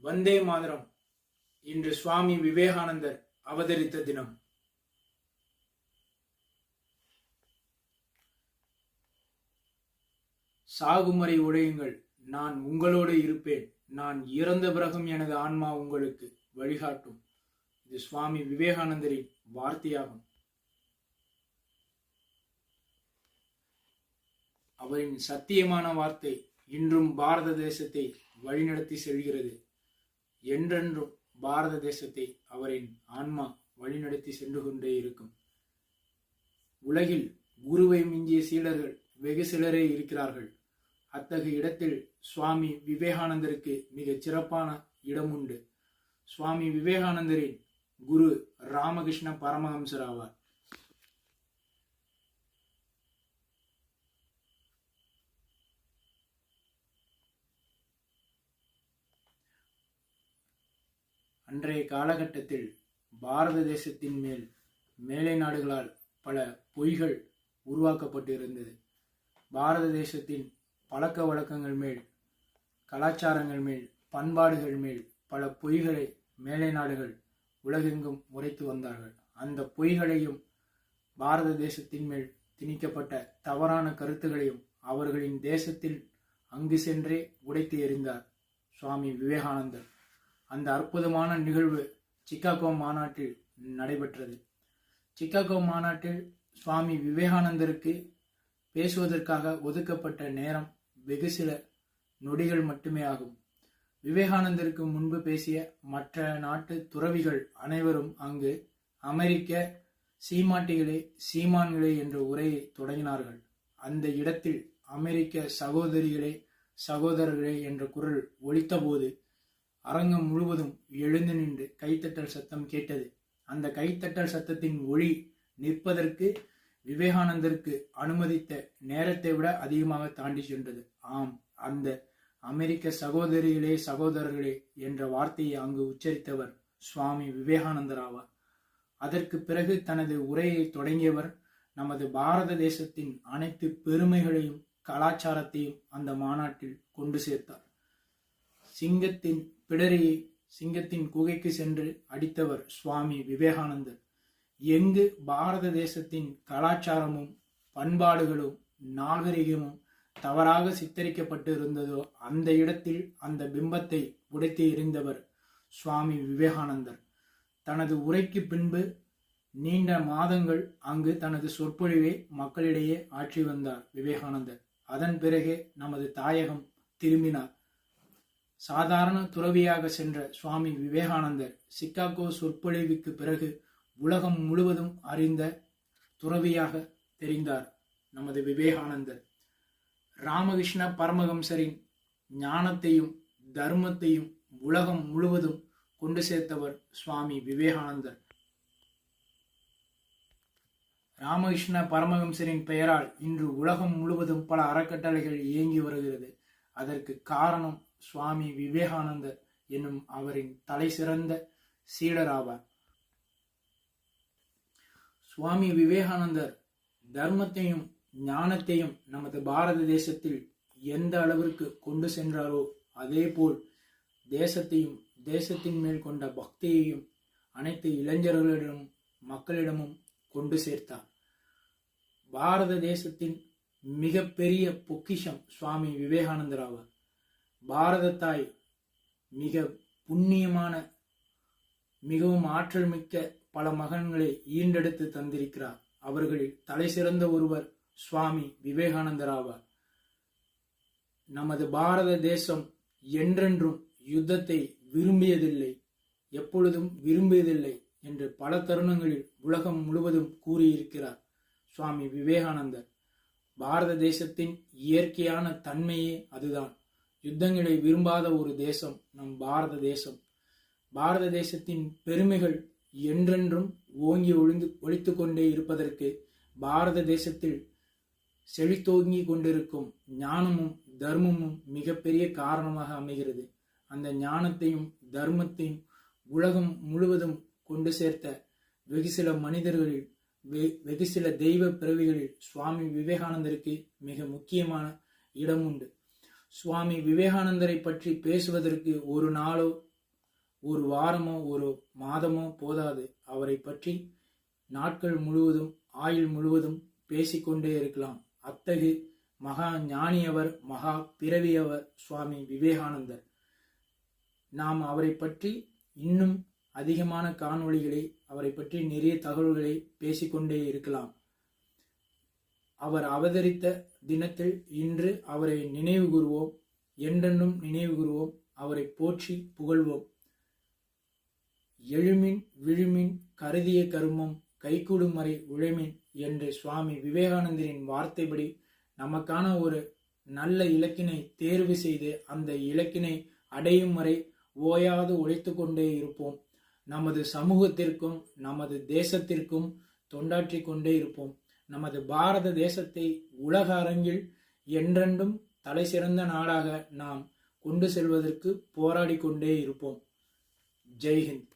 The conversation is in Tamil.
வந்தே மாதரம். இன்று சுவாமி விவேகானந்தர் அவதரித்த தினம். சாகுமறை உடையுங்கள். நான் உங்களோடு இருப்பேன். நான் இறந்த பிறகும் எனது ஆன்மா உங்களுக்கு வழிகாட்டும். இது சுவாமி விவேகானந்தரின் வார்த்தையாகும். அவரின் சத்தியமான வார்த்தை இன்றும் பாரத தேசத்தை வழிநடத்தி செல்கிறது. என்றென்றும் பாரத தேசத்தை அவரின் ஆன்மா வழிநடத்தி சென்று கொண்டே இருக்கும். உலகில் குருவை மிஞ்சிய சீடர்கள் வெகு சிலரே இருக்கிறார்கள். அத்தகைய இடத்தில் சுவாமி விவேகானந்தருக்கு மிகச் சிறப்பான இடம் உண்டு சுவாமி விவேகானந்தரின் குரு ராமகிருஷ்ண பரமஹம்சர் ஆவார். அன்றைய காலகட்டத்தில் பாரத தேசத்தின் மேல் மேலை நாடுகளால் பல பொய்கள் உருவாக்கப்பட்டு இருந்தது பாரத தேசத்தின் பழக்க வழக்கங்கள் மேல் கலாச்சாரங்கள் மேல் பண்பாடுகள் மேல் பல பொய்களை மேலை நாடுகள் உலகெங்கும் உரைத்து வந்தார்கள். அந்த பொய்களையும் பாரத தேசத்தின் மேல் திணிக்கப்பட்ட தவறான கருத்துகளையும் அவர்களின் தேசத்தில் அங்கு சென்றே உடைத்து எறிந்தார் சுவாமி விவேகானந்தர். அந்த அற்புதமான நிகழ்வு சிக்காகோ மாநாட்டில் நடைபெற்றது. சிக்காகோ மாநாட்டில் சுவாமி விவேகானந்தருக்கு பேசுவதற்காக ஒதுக்கப்பட்ட நேரம் வெகு சில நொடிகள் மட்டுமே ஆகும். விவேகானந்தருக்கு முன்பு பேசிய மற்ற நாட்டு துறவிகள் அனைவரும் அங்கு அமெரிக்க சீமாட்டிகளே சீமான்களே என்ற உரையை தொடங்கினார்கள். அந்த இடத்தில் அமெரிக்க சகோதரிகளே சகோதரர்களே என்ற குரல் ஒலித்தபோது அரங்கம் முழுவதும் எழுந்து நின்று கைத்தட்டல் சத்தம் கேட்டது. அந்த கைத்தட்டல் சத்தத்தின் ஒளி நிற்பதற்கு விவேகானந்தருக்கு அனுமதித்த நேரத்தை விட அதிகமாக தாண்டி சென்றது. ஆம் அந்த அமெரிக்க சகோதரிகளே சகோதரர்களே என்ற வார்த்தையை அங்கு உச்சரித்தவர் சுவாமி விவேகானந்தர் ஆவார் அதற்கு பிறகு தனது உரையை தொடங்கியவர் நமது பாரத தேசத்தின் அனைத்து பெருமைகளையும் கலாச்சாரத்தையும் அந்த மாநாட்டில் கொண்டு சேர்த்தார். சிங்கத்தின் பிடரியை சிங்கத்தின் குகைக்கு சென்று அடித்தவர் சுவாமி விவேகானந்தர். எங்கு பாரத தேசத்தின் கலாச்சாரமும் பண்பாடுகளும் நாகரிகமும் தவறாக சித்தரிக்கப்பட்டு இருந்ததோ அந்த இடத்தில் அந்த பிம்பத்தை உடைத்து எறிந்தவர் சுவாமி விவேகானந்தர். தனது உரைக்கு பின்பு நீண்ட மாதங்கள் அங்கு தனது சொற்பொழிவை மக்களிடையே ஆற்றி வந்தார் விவேகானந்தர். அதன் பிறகே நமது தாயகம் திரும்பினார். சாதாரண துறவியாக சென்ற சுவாமி விவேகானந்தர் சிக்காகோ சொற்பொழிவுக்கு பிறகு உலகம் முழுவதும் அறிந்த துறவியாக தெரிந்தார் நமது விவேகானந்தர். ராமகிருஷ்ண பரமஹம்சரின் ஞானத்தையும் தர்மத்தையும் உலகம் முழுவதும் கொண்டு சேர்த்தவர் சுவாமி விவேகானந்தர். ராமகிருஷ்ண பரமஹம்சரின் பெயரால் இன்று உலகம் முழுவதும் பல அறக்கட்டளைகள் இயங்கி வருகிறது. அதற்கு காரணம் சுவாமி விவேகானந்தர் என்னும் அவரின் தலை சிறந்த சீடராவார். சுவாமி விவேகானந்தர் தர்மத்தையும் ஞானத்தையும் நமது பாரத தேசத்தில் எந்த அளவிற்கு கொண்டு சென்றாரோ அதேபோல் தேசத்தையும் தேசத்தின் மேல் கொண்ட பக்தியையும் அனைத்து இளைஞர்களிடமும் மக்களிடமும் கொண்டு சேர்த்தார். பாரத தேசத்தின் மிகப்பெரிய பொக்கிஷம் சுவாமி விவேகானந்தர் ஆவார். பாரத தாய் மிக புண்ணியமான மிகவும் ஆற்றல் மிக்க பல மகன்களை ஈண்டெடுத்து தந்திருக்கிறார். அவர்களில் தலை சிறந்த ஒருவர் சுவாமி விவேகானந்தர் ஆவார். நமது பாரத தேசம் என்றென்றும் யுத்தத்தை விரும்பியதில்லை எப்பொழுதும் விரும்பியதில்லை என்று பல தருணங்களில் உலகம் முழுவதும் கூறியிருக்கிறார் சுவாமி விவேகானந்தர். பாரத தேசத்தின் இயற்கையான தன்மையே அதுதான். யுத்தங்களை விரும்பாத ஒரு தேசம் நம் பாரத தேசம். பாரத தேசத்தின் பெருமைகள் என்றென்றும் ஓங்கி ஒளிந்து ஒழித்து கொண்டே இருப்பதற்கு பாரத தேசத்தில் செழித்தோங்கி கொண்டிருக்கும் ஞானமும் தர்மமும் மிகப்பெரிய காரணமாக அமைகிறது. அந்த ஞானத்தையும் தர்மத்தையும் உலகம் முழுவதும் கொண்டு சேர்த்த வெகு சில மனிதர்களில் வெகு சில தெய்வ பிறவிகளில் சுவாமி விவேகானந்தருக்கு மிக முக்கியமான இடம் உண்டு சுவாமி விவேகானந்தரை பற்றி பேசுவதற்கு ஒரு நாளோ ஒரு வாரமோ ஒரு மாதமோ போதாது. அவரை பற்றி நாட்கள் முழுவதும் ஆயுள் முழுவதும் பேசிக்கொண்டே இருக்கலாம். அத்தகு மகா ஞானியவர் மகா பிறவியவர் சுவாமி விவேகானந்தர். நாம் அவரை பற்றி இன்னும் அதிகமான காணொளிகளை அவரை பற்றி நிறைய தகவல்களை பேசிக்கொண்டே இருக்கலாம். அவர் அவதரித்த தினத்தில் இன்று அவரை நினைவு கூறுவோம் என்றென்றும் நினைவு கூறுவோம் அவரை போற்றி புகழ்வோம். எழுமின் விழுமின் கருதிய கருமம் கைகூடும் வரை உழைமின் என்று சுவாமி விவேகானந்தரின் வார்த்தைப்படி நமக்கான ஒரு நல்ல இலக்கினை தேர்வு செய்து அந்த இலக்கினை அடையும் வரை ஓயாது உழைத்து கொண்டே இருப்போம். நமது சமூகத்திற்கும் நமது தேசத்திற்கும் தொண்டாற்றி கொண்டே இருப்போம். நமது பாரத தேசத்தை உலக அரங்கில் என்றென்றும் தலை சிறந்த நாடாக நாம் கொண்டு செல்வதற்கு போராடி கொண்டே இருப்போம். ஜெய்ஹிந்த்